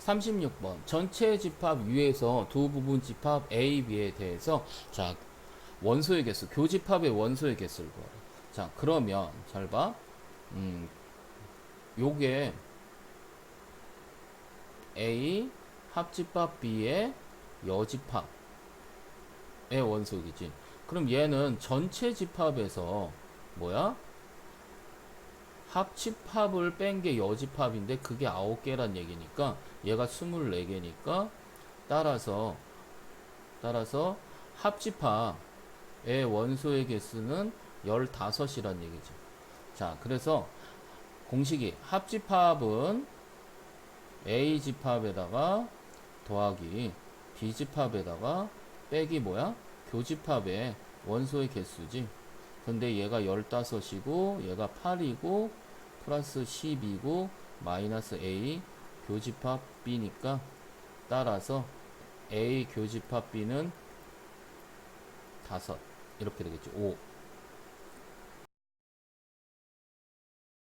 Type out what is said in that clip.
36번 전체 집합 위에서 두 부분 집합 A, B에 대해서 자 원소의 개수 교집합의 원소의 개수를 구하라. 자 그러면 잘 봐. 음 요게 A 합집합 B의 여집합의 원소이지. 그럼 얘는 전체 집합에서 뭐야? 합집합을 뺀 게 여집합인데 그게 9개란 얘기니까 얘가 24개니까 따라서 따라서 합집합의 원소의 개수는 15이란 얘기죠. 자, 그래서 공식이 합집합은 A 집합에다가 더하기 B 집합에다가 빼기 뭐야? 교집합의 원소의 개수지. 근데 얘가 15이고 얘가 8이고 플러스 10이고 마이너스 A 교집합 B니까 따라서 A 교집합 B는 5 이렇게 되겠죠. 5